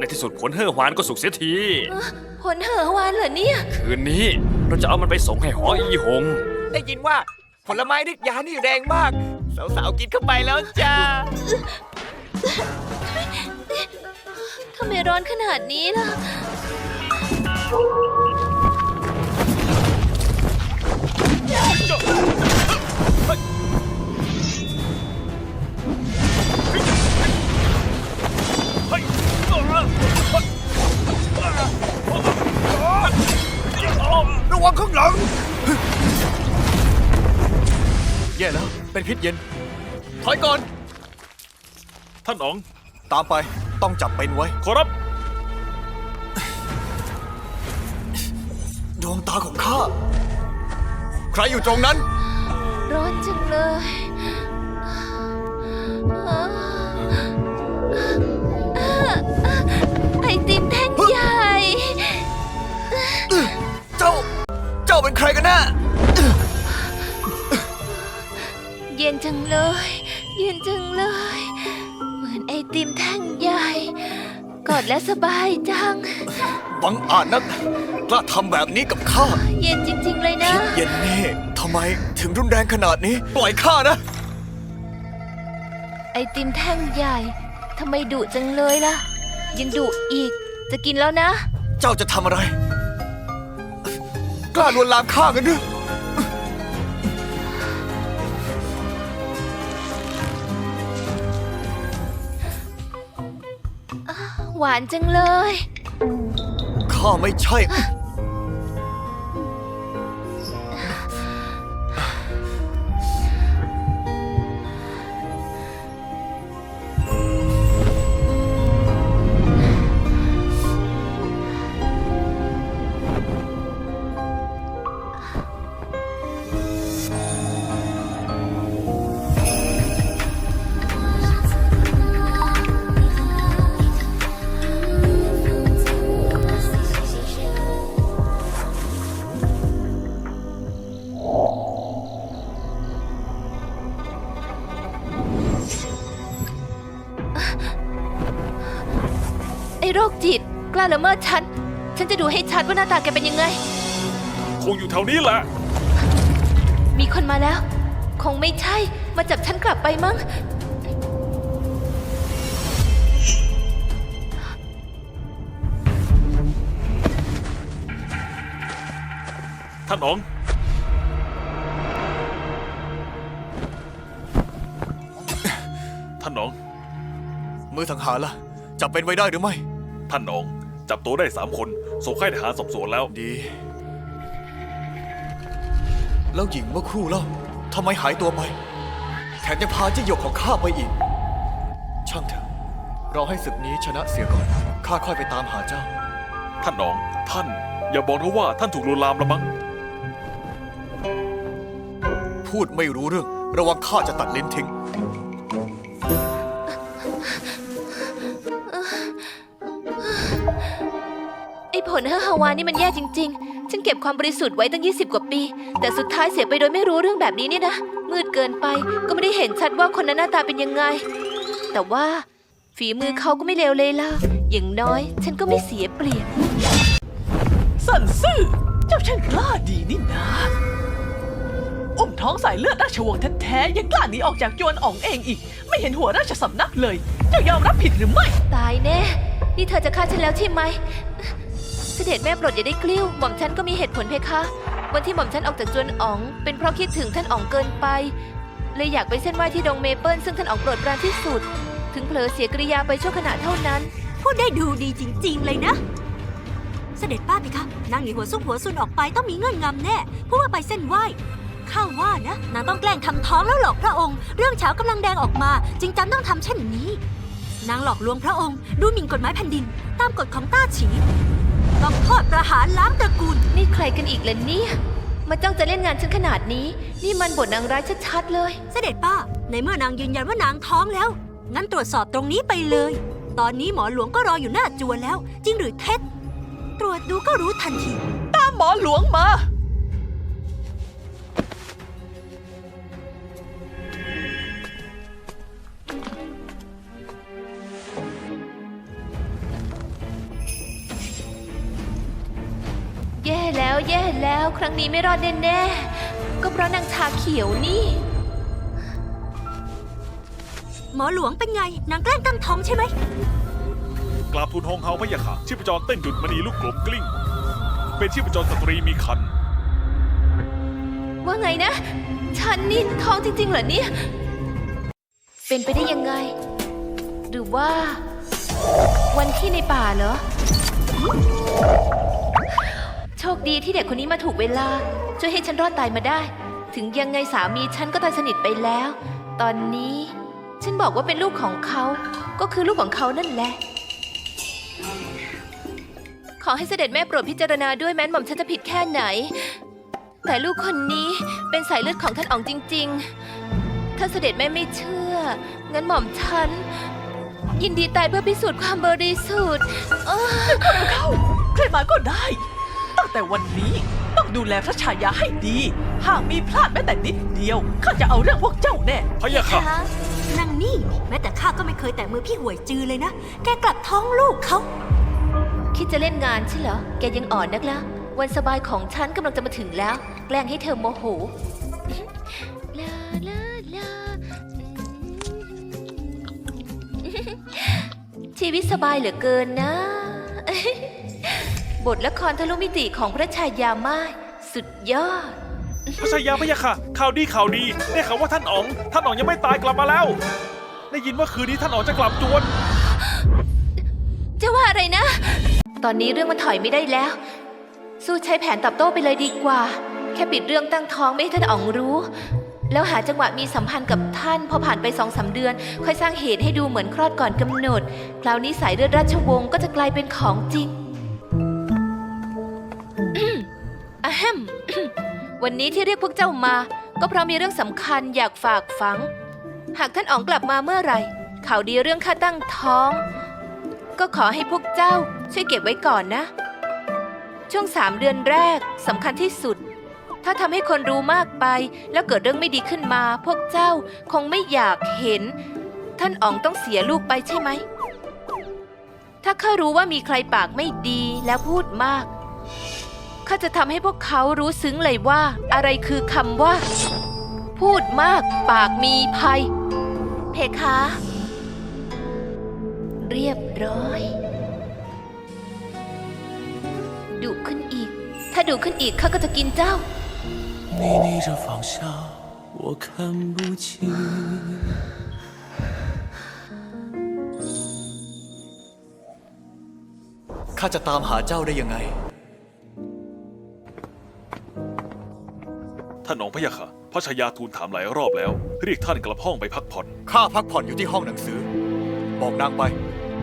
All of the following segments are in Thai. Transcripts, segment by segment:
ในที่สุดผลเฮ่อหวานก็สุกเสียที ผลเหอวานเหรอเนี่ย คืนนี้เราจะเอามันไปส่งให้หออีหง ได้ยินว่าผลไม้ฤทธิ์ยานี่แรงมาก สาวๆกินเข้าไปแล้วจ้าทำไมร้อนขนาดนี้ล่ะ ระวังข้างหลัง แย่แล้ว เป็นพิษเย็น ถอยก่อน ท่านอ๋อง ตามไป ต้องจับเป็นไว้ ขอรับ ดวงตาของข้า ใครอยู่ตรงนั้น ร้อนจังเลย ใครกันแน่เย็นจังเลย เย็นจังเลย เหมือนไอติมแท่งใหญ่ กอดและสบายจัง บังอาจนักกล้าทำแบบนี้กับข้า เย็นจริง ๆ เลยนะ เย็นนี่ทำไมถึงรุนแรงขนาดนี้ ปล่อยข้านะ ไอติมแท่งใหญ่ทำไมดุจังเลยล่ะ ยังดุอีก จะกินแล้วนะ เจ้าจะทำอะไร กล้าลวนลามข้ากันด้วยหวานจังเลย ข้าไม่ใช่ ล้าละเมิดฉัน ฉันจะดูให้ชัดว่าหน้าตาแกเป็นยังไง คงอยู่แถวนี้แหละ มีคนมาแล้ว คงไม่ใช่ มาจับฉันกลับไปมั้ง ท่านอ๋อง ท่านอ๋อง มือสังหารล่ะจับเป็นไว้ได้หรือไม่ ท่านอ๋อง จับตัวได้สามคน ส่งค่ายทหารสอบสวนแล้ว ดี แล้วหญิงเมื่อครู่เล่าทำไมหายตัวไป แถมยังพาเจ้าหยกของข้าไปอีก ช่างเถอะรอให้ศึกนี้ชนะเสียก่อน ข้าค่อยไปตามหาเจ้า ท่านอ๋อง ท่าน อย่าบอกนะว่าท่านถูกลวนลามละมั้ง พูดไม่รู้เรื่อง ระวังข้าจะตัดลิ้นทิ้ง เฮอฮาวานี่มันแย่จริง ๆ ฉันเก็บความบริสุทธิ์ไว้ตั้ง 20 กว่าปี แต่สุดท้ายเสียไปโดยไม่รู้เรื่องแบบนี้เนี่ยนะ มืดเกินไปก็ไม่ได้เห็นชัดว่าคนนั้นหน้าตาเป็นยังไง แต่ว่าฝีมือเขาก็ไม่เลวเลยล่ะ อย่างน้อย ฉันก็ไม่เสียเปรียบ สันซื่อเจ้าช่างกล้าดีนี่นะอุ้มท้องสายเลือดราชวงศ์แท้ๆยังกล้าหนีออกจากจวนอ๋องเองอีก ไม่เห็นหัวราชสำนักเลย เจ้ายอมรับผิดหรือไม่ ตายแน่ นี่เธอจะฆ่าฉันแล้วใช่ไหมเสด็จแม่โปรดอย่าได้กลิ้ว หม่อมฉันก็มีเหตุผลเพคะ วันที่หม่อมฉันออกจากจวนอ๋อง เป็นเพราะคิดถึงท่านอ๋องเกินไป เลยอยากไปเส้นไหว้ที่ดงเมเปิลซึ่งท่านอ๋องโปรดปรานที่สุด ถึงเผลอเสียกริยาไปชั่วขณะเท่านั้น พูดได้ดูดีจริง ๆ เลยนะ เสด็จป้าไหมคะ นางหนีหัวซุกหัวซุนออกไปต้องมีเงื่อนงำแน่เพราะว่าไปเส้นไหว้ข้าว่านะนางต้องแกล้งทำท้องแล้วหลอกพระองค์ เรื่องเช้ากำลังแดงออกมา จึงจำต้องทำเช่นนี้ นางหลอกลวงพระองค์ ดูหมิ่นกฎหมายแผ่นดิน ตามกฎของต้าฉี ต้องโทษประหารล้างตระกูล นี่ใครกันอีกล่ะเนี่ย มาจ้องจะเล่นงานฉันขนาดนี้ นี่มันบทนางร้ายชัดๆเลย เสด็จป้า ในเมื่อนางยืนยันว่านางท้องแล้ว งั้นตรวจสอบตรงนี้ไปเลย ตอนนี้หมอหลวงก็รออยู่หน้าจวนแล้ว จริงหรือเท็จ ตรวจดูก็รู้ทันที ตามหมอหลวงมา แล้วแย่แล้วครั้งนี้ไม่รอดแน่ๆก็เพราะนางชาเขียวนี่ หมอหลวงเป็นไง นางแกล้งตั้งท้องใช่ไหม กราบทูลฮองเฮาพะยะค่ะชีพจรเต้นดุดมณีลูกกลมกลิ้ง เป็นชีพจรสตรีมีคัน ว่าไงนะ ฉันนี่ท้องจริงๆเหรอเนี่ย เป็นไปได้ยังไง หรือว่า วันที่ในป่าเหรอ โชคดีที่เด็กคนนี้มาถูกเวลา ช่วยให้ฉันรอดตายมาได้ ถึงยังไงสามีฉันก็ตายสนิทไปแล้ว ตอนนี้ ฉันบอกว่าเป็นลูกของเขา ก็คือลูกของเขานั่นแหละ ขอให้เสด็จแม่โปรดพิจารณาด้วยแม้นหม่อมฉันจะผิดแค่ไหน แต่ลูกคนนี้เป็นสายเลือดของท่านอ๋องจริง ๆ ถ้าเสด็จแม่ไม่เชื่อ งั้นหม่อมฉันยินดีตายเพื่อพิสูจน์ความบริสุทธิ์อ้อเข้าใครมาก็ได้ตั้ง แต่วันนี้ต้องดูแลพระชายาให้ดี หากมีพลาดแม้แต่นิดเดียว ข้าจะเอาเรื่องพวกเจ้าแน่ พะยะค่ะ นางนี่แม้แต่ข้าก็ไม่เคยแตะมือพี่หวยจือเลยนะ แกกลับท้องลูกเขา คิดจะเล่นงานใช่เหรอ แกยังอ่อนนักละ วันสบายของฉันกำลังจะมาถึงแล้ว แกล้งให้เธอโมโห ลาลาลาอืมชีวิตสบายเหลือเกินนะ บทละครทะลุมิติของพระชายาม่ายสุดยอด พระชายาพะยะค่ะ ข่าวดีข่าวดีได้ข่าวว่าท่านอ๋อง ท่านอ๋องยังไม่ตายกลับมาแล้ว ได้ยินว่าคืนนี้ท่านอ๋องจะกลับจวน จะว่าอะไรนะ ตอนนี้เรื่องมันถอยไม่ได้แล้ว สู้ใช้แผนตอบโต้ไปเลยดีกว่า แค่ปิดเรื่องตั้งท้องไม่ให้ท่านอ๋องรู้ แล้วหาจังหวะมีสัมพันธ์กับท่าน พอผ่านไปสองสาเดือน ค่อยสร้างเหตุให้ดูเหมือนคลอดก่อนกำหนด คราวนี้สายเลือดราชวงศ์ก็จะกลายเป็นของจริง อะแฮม วันนี้ที่เรียกพวกเจ้ามา ก็เพราะมีเรื่องสำคัญอยากฝากฝัง หากท่านอ๋องกลับมาเมื่อไหร่ ข่าวดีเรื่องข้าตั้งท้อง ก็ขอให้พวกเจ้าช่วยเก็บไว้ก่อนนะ ช่วงสามเดือนแรกสำคัญที่สุด ถ้าทำให้คนรู้มากไป แล้วเกิดเรื่องไม่ดีขึ้นมา พวกเจ้าคงไม่อยากเห็น ท่านอ๋องต้องเสียลูกไปใช่ไหม ถ้าข้ารู้ว่ามีใครปากไม่ดีแล้วพูดมาก ข้าจะทำให้พวกเขารู้ซึ้งเลยว่า อะไรคือคำว่า พูดมากปากมีภัย เพคะ เรียบร้อย ดุขึ้นอีก ถ้าดุขึ้นอีกข้าก็จะกินเจ้า 你逆着方向，我看不清。 ข้าจะตามหาเจ้าได้ยังไง ท่านอ๋องพะยะค่ะพระชายาทูลถามหลายรอบแล้ว เรียกท่านกลับห้องไปพักผ่อน ข้าพักผ่อนอยู่ที่ห้องหนังสือ บอกนางไป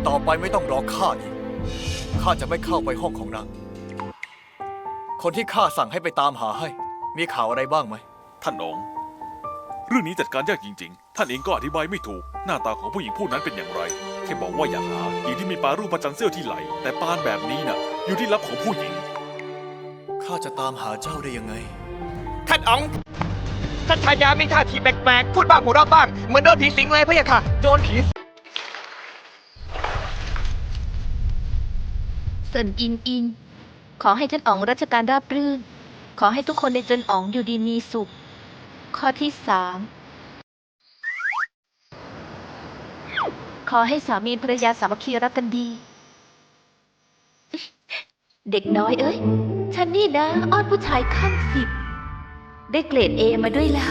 ต่อไปไม่ต้องรอข้าอีก ข้าจะไม่เข้าไปห้องของนาง คนที่ข้าสั่งให้ไปตามหาให้ มีข่าวอะไรบ้างไหม ท่านอ๋องเรื่องนี้จัดการยากจริง ๆ ท่านเองก็อธิบายไม่ถูก หน้าตาของผู้หญิงผู้นั้นเป็นอย่างไร แค่บอกว่าอยากหาหญิงที่มีปลารูปประจันทร์เสี้ยวที่ไหล แต่ปานแบบนี้น่ะ อยู่ที่ลับของผู้หญิง ข้าจะตามหาเจ้าได้ยังไง ท่านอ๋องท่านชายามีท่าทีแปลกๆ พูดบ้างหัวเราะบ้าง เหมือนโดนผีสิงเลยพะยะค่ะ โดนผีเซินอินอิน ขอให้ท่านอ๋องรัชการราบรื่น ขอให้ทุกคนในเจินอ๋องอยู่ดีมีสุข ข้อที่สามขอให้สามีภรรยาสามัคคีรักกันดี เด็กน้อยเอ้ย ฉันนี่นะ อ้อนผู้ชายขั้นสิบ ได้เกรดเอมาด้วยล่ะ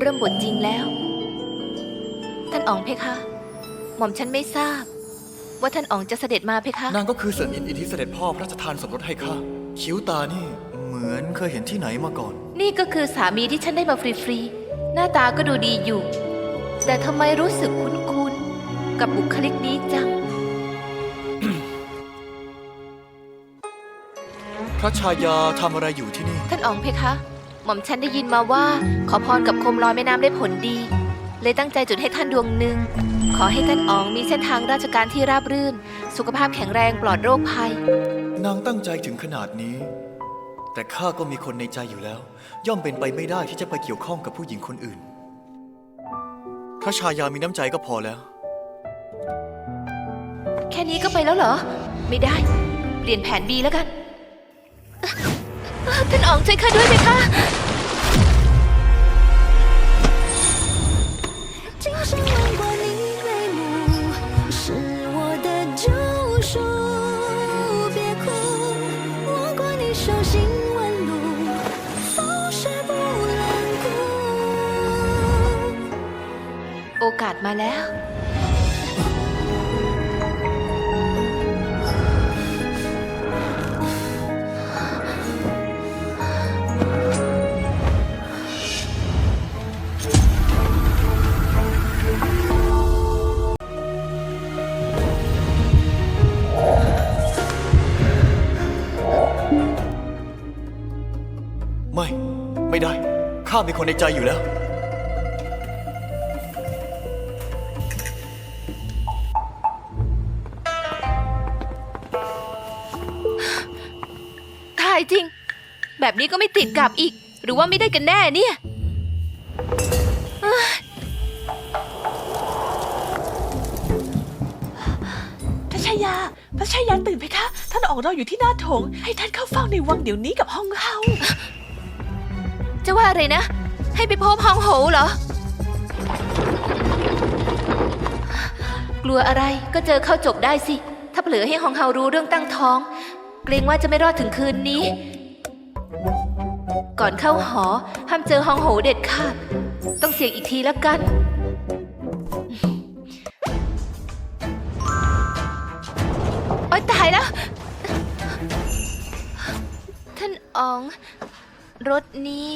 เริ่มบทจริงแล้ว ท่านอ๋องเพคะ หม่อมฉันไม่ทราบ ว่าท่านอ๋องจะเสด็จมาเพคะ นางก็คือเสินอินอินที่เสด็จพ่อพระราชทานสมรสให้ข้าคิ้วตานี่เหมือนเคยเห็นที่ไหนมาก่อน นี่ก็คือสามีที่ฉันได้มาฟรีๆ หน้าตาก็ดูดีอยู่ แต่ทำไมรู้สึกคุ้นๆ กับบุคลิกนี้จัง พระชายาทำอะไรอยู่ที่นี่ ท่านอ๋องเพคะ หม่อมฉันได้ยินมาว่า ขอพรกับโคมลอยแม่น้ำได้ผลดี เลยตั้งใจจุดให้ท่านดวงหนึ่ง ขอให้ท่านอ๋องมีเส้นทางราชการที่ราบรื่น สุขภาพแข็งแรงปลอดโรคภัย นางตั้งใจถึงขนาดนี้ แต่ข้าก็มีคนในใจอยู่แล้ว ย่อมเป็นไปไม่ได้ที่จะไปเกี่ยวข้องกับผู้หญิงคนอื่น ถ้าชายามีน้ำใจก็พอแล้ว แค่นี้ก็ไปแล้วเหรอ ไม่ได้ เปลี่ยนแผนบีแล้วกันท่านอ๋องช่วยข้าด้วยไหมคะฉันจะไม่วัน อกาสมาแล้ว ไม่ ไม่ได้ ข้ามีคนในใจอยู่แล้ว นี้ก็ไม่ติดกับอีก หรือว่าไม่ได้กันแน่เนี่ยพระชายาพระชายาตื่นไหมคะ ท่านออกรออยู่ที่หน้าโถง ให้ท่านเข้าเฝ้าในวังเดี๋ยวนี้กับห้องเฮาจะว่าอะไรนะ ให้ไปพบฮองโหเหรอ กลัวอะไรก็เจอเข้าจบได้สิ ถ้าเผลอให้ฮองเฮารู้เรื่องตั้งท้อง เกรงว่าจะไม่รอดถึงคืนนี้ ก่อนเข้าหอ ห้ามเจอฮองโหเด็ดขาด ต้องเสี่ยงอีกทีแล้วกัน โอ๊ยตายแล้ว ท่านอ๋อง รถนี้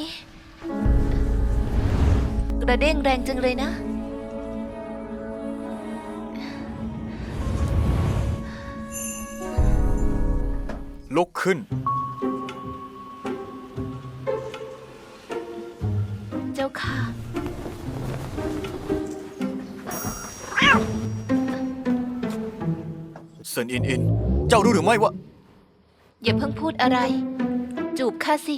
กระเด้งแรงจังเลยนะ ลุกขึ้น จ้าค่ะ เซินอินอิน เจ้ารู้หรือไม่ว่า อย่าเพิ่งพูดอะไร จูบข้าสิ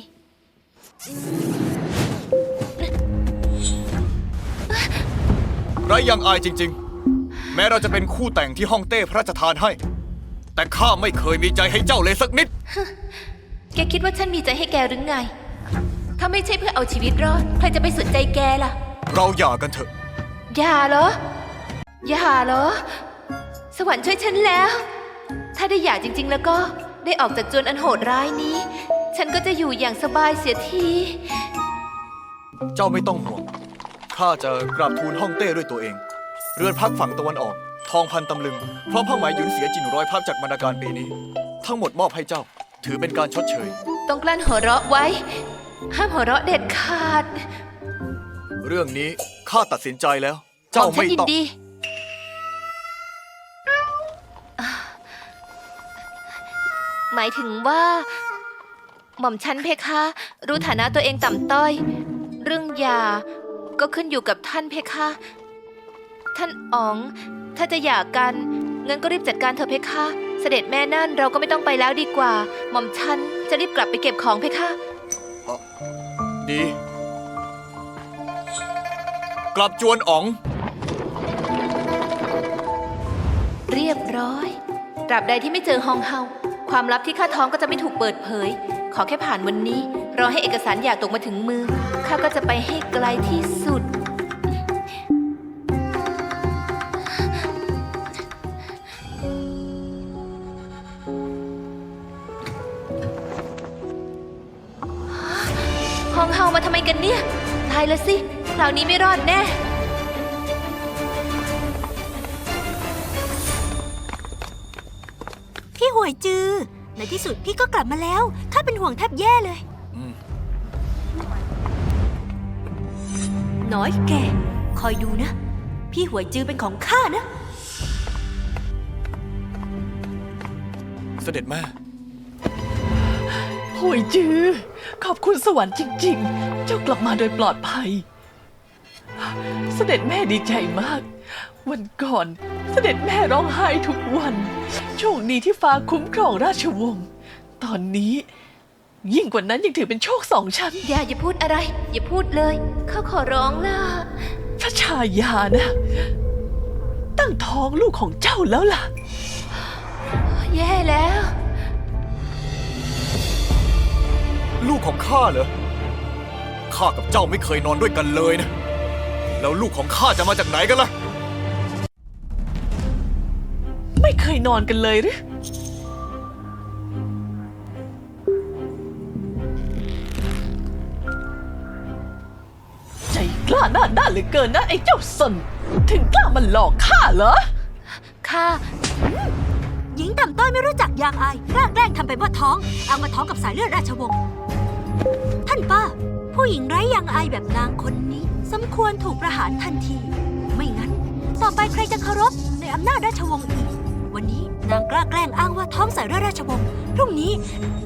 ไรยังอายจริง ๆ แม้เราจะเป็นคู่แต่งที่ห้องเต้พระราชทานให้ แต่ข้าไม่เคยมีใจให้เจ้าเลยสักนิด แกคิดว่าฉันมีใจให้แกหรือไง ถ้าไม่ใช่เพื่อเอาชีวิตรอด ใครจะไปสนใจแกล่ะ เราหย่ากันเถอะ อย่าเหรอ อย่าเหรอ สวรรค์ช่วยฉันแล้ว ถ้าได้หย่าจริง ๆ แล้วก็ได้ออกจากจวนอันโหดร้ายนี้ ฉันก็จะอยู่อย่างสบายเสียที เจ้าไม่ต้องห่วง ข้าจะกราบทูลห้องเต้ด้วยตัวเอง เรือนพักฝั่งตะวันออก ทองพันตำลึง พร้อมผ้าไหมหยุนเสียจินร้อยพับจากบรรณาการปีนี้ ทั้งหมดมอบให้เจ้า ถือเป็นการชดเชย ต้องกลั้นหัวเราะไว้ ห้ามหัวเราะเด็ดขาดเรื่องนี้ข้าตัดสินใจแล้ว เจ้าหม่อมฉัไม่นยินต้องดีอ่าหมายถึงว่า หม่อมฉันเพคะ รู้ฐานะตัวเองต่ำต้อย เรื่องหย่าก็ขึ้นอยู่กับท่านเพคะ ท่านอ๋อง ถ้าจะหย่ากันงั้นก็รีบจัดการเถอะเพคะ เสด็จแม่นั่นเราก็ไม่ต้องไปแล้วดีกว่า หม่อมฉันจะรีบกลับไปเก็บของเพคะ ดี กลับจวนอ๋อง เรียบร้อย ตราบใดที่ไม่เจอฮองเฮา ความลับที่ข้าท้องก็จะไม่ถูกเปิดเผย ขอแค่ผ่านวันนี้ รอให้เอกสารหย่าตกมาถึงมือ ข้าก็จะไปให้ไกลที่สุด กันเนี่ย ตายแล้วสิ คราวนี้ไม่รอดแน่ พี่หวยจือ ในที่สุดพี่ก็กลับมาแล้ว ข้าเป็นห่วงแทบแย่เลยอืมน้อยแก คอยดูนะ พี่หวยจือเป็นของข้านะ เสด็จแม่โหยจือ ขอบคุณสวรรค์จริง ๆ เจ้ากลับมาโดยปลอดภัย เสด็จแม่ดีใจมาก วันก่อนเสด็จแม่ร้องไห้ทุกวัน โชคดีที่ฟ้าคุ้มครองราชวงศ์ตอนนี้ ยิ่งกว่านั้นยังถือเป็นโชคสองชั้น อย่าอย่าพูดอะไร อย่าพูดเลยข้าขอร้องล่ะ พระชายานะ ตั้งท้องลูกของเจ้าแล้วล่ะ แย่แล้ว ลูกของข้าเหรอ ข้ากับเจ้าไม่เคยนอนด้วยกันเลยนะ แล้วลูกของข้าจะมาจากไหนกันล่ะ ไม่เคยนอนกันเลยหรือ ใจกล้าหน้าด้านเหลือเกินนะ ไอ้เจ้าสน ถึงกล้ามันหลอกข้าเหรอข้าหญิงต่ำต้อยไม่รู้จักยางอายกล้าแกล้งทำเป็นว่าท้อง เอามาท้องกับสายเลือดราชวงศ์ท่านป้า ผู้หญิงไร้ยางอายแบบนางคนนี้ สมควรถูกประหารทันที ไม่งั้น ต่อไปใครจะเคารพในอำนาจราชวงศ์อีก วันนี้นางกล้าแกล้งอ้างว่าท้องสายเลือดราชวงศ์พรุ่งนี้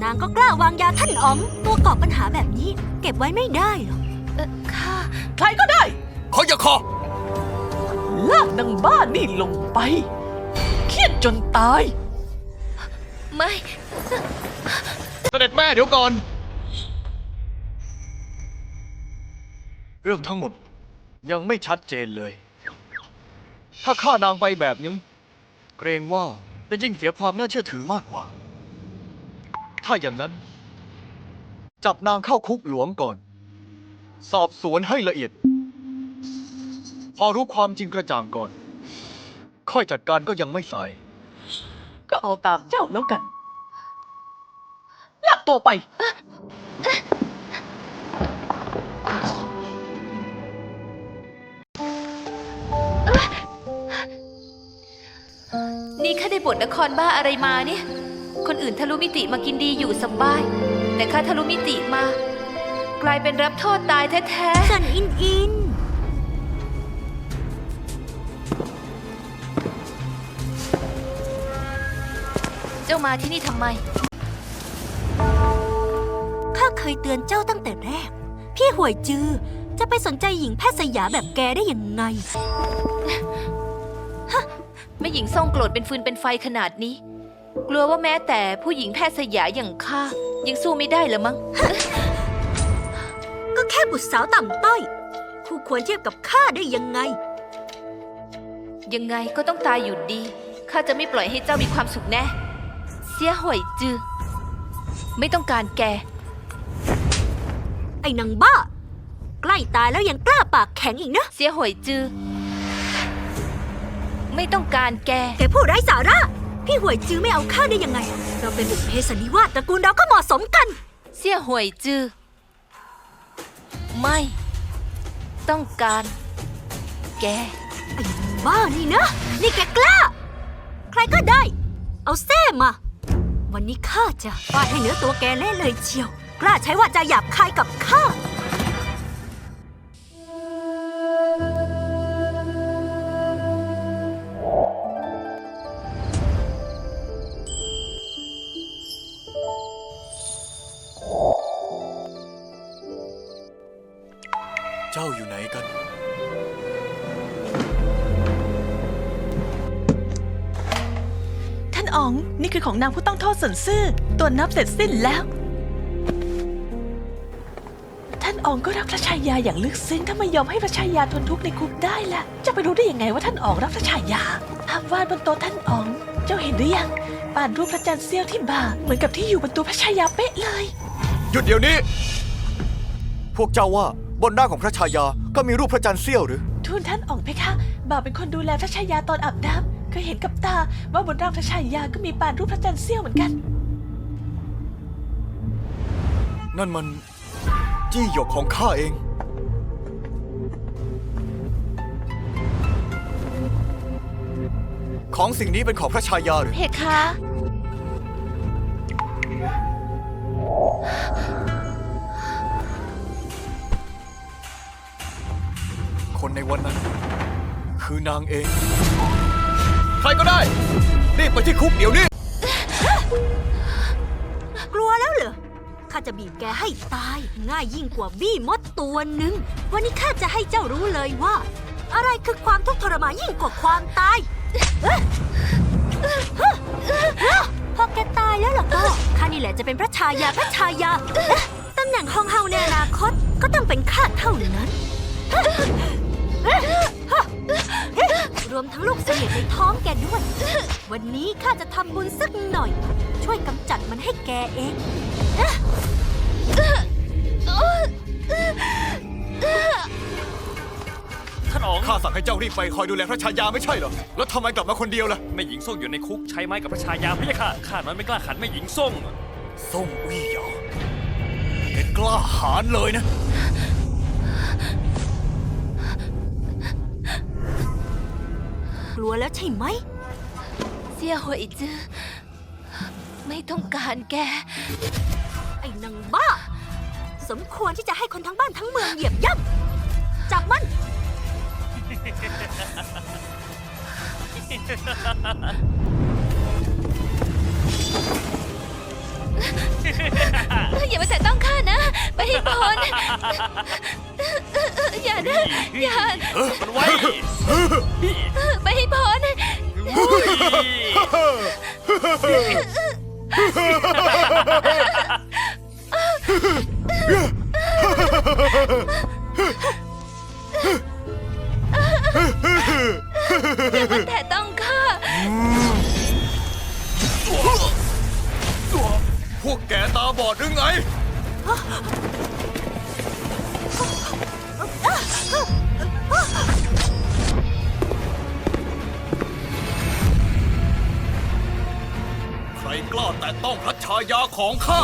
นางก็กล้าวางยาท่านอ๋องตัวก่อปัญหาแบบนี้ เก็บไว้ไม่ได้หรอกเอ่อข้าใครก็ได้ ขออย่าคอลากนางบ้านี่ลงไป เครียดจนตาย ไม่ เสด็จแม่เดี๋ยวก่อน เรื่องทั้งหมดยังไม่ชัดเจนเลย ถ้าฆ่านางไปแบบนี้เกรงว่าจะยิ่งเสียความน่าเชื่อถือมากกว่า ถ้าอย่างนั้น จับนางเข้าคุกหลวงก่อน สอบสวนให้ละเอียด พอรู้ความจริงกระจ่างก่อน ค่อยจัดการก็ยังไม่สาย ก็เอาตามเจ้าแล้วกันลากตัวไป บทละครบ้าอะไรมาเนี่ย คนอื่นทะลุมิติมากินดีอยู่สบาย แต่ข้าทะลุมิติมา กลายเป็นรับโทษตายแท้เซินอินอินๆเจ้ามาที่นี่ทำไม ข้าเคยเตือนเจ้าตั้งแต่แรก พี่ห่วยจือ จะไปสนใจหญิงแพทย์สยามแบบแกได้ยังไง แม่หญิงทรงโกรธเป็นฟืนเป็นไฟขนาดนี้ กลัวว่าแม้แต่ผู้หญิงแพทย์สยามอย่างข้ายังสู้ไม่ได้เหรือมั้ง ก็แค่บุตรสาวต่ำต้อยคู่ควรเทียบกับข้าได้ยังไง ยังไงก็ต้องตายอยู่ดี ข้าจะไม่ปล่อยให้เจ้ามีความสุขแน่ เสียห่วยจือ ไม่ต้องการแก ไอ้นางบ้า ใกล้ตายแล้วยังกล้าปากแข็งอีกนะ เสียห่วยจือ ไม่ต้องการแก แกผู้ไร้สาระ พี่ห่วยจือไม่เอาข้าได้ยังไง เราเป็นบุพเพสันนิวาสตระกูลเราก็เหมาะสมกัน เสียห่วยจือไม่ ต้องการ แก ไอ้นางบ้านี่นะ นี่แกกล้า ใครก็ได้ เอาแซ่มา วันนี้ข้าจะฟาดให้เนื้อตัวแกเละเลยเชียว กล้าใช้วาจาหยาบคายกับข้า เจ้าอยู่ไหนกัน ท่านอ๋องนี่คือของนางผู้ต้องโทษสันซื่อตัวนับเสร็จสิ้นแล้ว ท่านอ๋องก็รักพระชายาอย่างลึกซึ้งถ้าไม่ยอมให้พระชายาทนทุกข์ในคุกได้ล่ะจะไปรู้ได้ยังไงว่าท่านอ๋องรักพระชายาภาพวาดบนโต๊ะท่านอ๋อง เจ้าเห็นหรือยังปานรูปพระจันทร์เสี้ยวที่บ่าเหมือนกับที่อยู่บนตัวพระชายาเป๊ะเลย หยุดเดี๋ยวนี้ พวกเจ้าว่า บนหน้าของพระชายาก็มีรูปพระจันทร์เสี้ยวหรือ ทูลท่านอ๋องเพคะ บ่าวเป็นคนดูแลพระชายาตอนอาบน้ำเคยเห็นกับตาว่าบนร่างพระชายาก็มีปานรูปพระจันทร์เสี้ยวเหมือนกัน นั่นมัน จี้หยกของข้าเอง ของสิ่งนี้เป็นของพระชายาหรือ เพคะ คนในวันนั้น คือนางเอง ใครก็ได้ รีบไปที่คุกเดี๋ยวนี้ กลัวแล้วเหรอ ข้าจะบีบแกให้ตาย ง่ายยิ่งกว่าบี้มดตัวหนึ่ง วันนี้ข้าจะให้เจ้ารู้เลยว่า อะไรคือความทุกข์ทรมานยิ่งกว่าความตาย พอแกตายแล้วล่ะก็ข้านี่แหละจะเป็นพระชายาพระชายาเอ๊ะตำแหน่งฮองเฮาในอนาคตก็ต้องเป็นข้าเท่านั้น รวมทั้งลูกเสนียดในท้องแกด้วย วันนี้ข้าจะทำบุญสักหน่อย ช่วยกำจัดมันให้แกเอง ท่านอ๋องข้าสั่งให้เจ้ารีบไปคอยดูแลพระชายาไม่ใช่เหรอ แล้วทำไมกลับมาคนเดียวล่ะ แม่หญิงส่งอยู่ในคุกใช้ไม้กับพระชายาพระยะค่ะข้าน้อยไม่กล้าขันแม่หญิงส่ง ส่งวี่หยองแกกล้าหาญเลยนะ ลัวแล้วใช่ไหม เสี่ยหวยจื้อไม่ต้องการแก ไอ้นางบ้า สมควรที่จะให้คนทั้งบ้านทั้งเมืองเหยียบย่ำจับมัน อย่ามาแตะต้องข้านะ ไปให้พ้นอย่านะอย่ามันไว้ไปให้พ้น ของข้า